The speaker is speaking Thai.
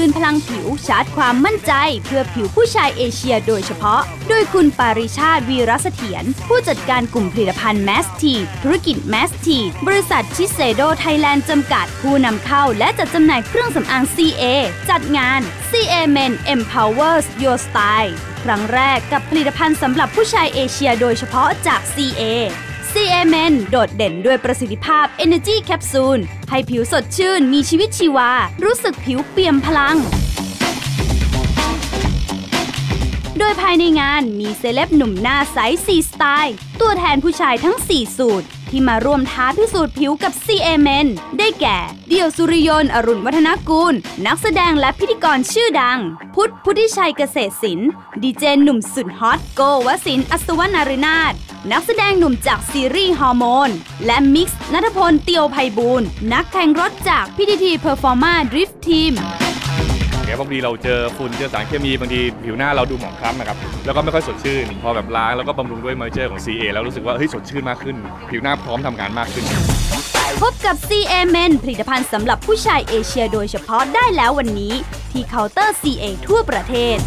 ืนพลังผิวชาร์จความมั่นใจ เพื่อผิวผู้ชายเอเชียโดยเฉพาะ โดยคุณปาริชาติวีรเสถียรผู้จัดการกลุ่มผลิตภัณฑ์แมสทีธุรกิจแมสทีบริษัทชิเซโดไทยแลนด์จำกัด ผู้นำเข้าและจัดจำหน่ายเครื่องสำอาง CA จัดงาน CA Men Empowers Your Style ครั้งแรกกับผลิตภัณฑ์สำหรับผู้ชายเอเชียโดยเฉพาะจาก CA CMN โดดเด่นด้วยประสิทธิภาพ Energy Capsule ให้ผิวสดชื่นมีชีวิตชีวา รู้สึกผิวเปี่ยมพลัง โดยภายในงานมีเซเลบหนุ่มหน้าใส4สไตล์ ตัวแทนผู้ชายทั้ง 4 สูตร ที่มาร่วมท้าพิสูจน์ผิวกับ CMN ได้แก่ เดี่ยวสุริยน์อรุณวัฒนกูล นักแสดงและพิธีกรชื่อดัง พุทธพุทธิชัยเกษตรศิลป์ดีเจหนุ่มสุดฮอตโกวสินทร์อัศวนารินาถนักแสดงหนุ่มจากซีรีส์ฮอร์โมน และมิกซ์นัทพลเตียวไพบูลนักแข่งรถจากพิธีทีเพอร์ฟอร์มาดริฟทีม เงี้ยบางทีเราเจอฝุ่นเจอสารเคมีบางทีผิวหน้าเราดูหมองคล้ำนะครับแล้วก็ไม่ค่อยสดชื่น พอแบบล้างแล้วก็บำรุงด้วยมอยเจอร์ของ CA แล้วรู้สึกว่าเฮ้ยสดชื่นมากขึ้น ผิวหน้าพร้อมทำงานมากขึ้น พบกับ CA Men ผลิตภัณฑ์สำหรับผู้ชายเอเชียโดยเฉพาะได้แล้ววันนี้ ที่เคาน์เตอร์ CA ทั่วประเทศ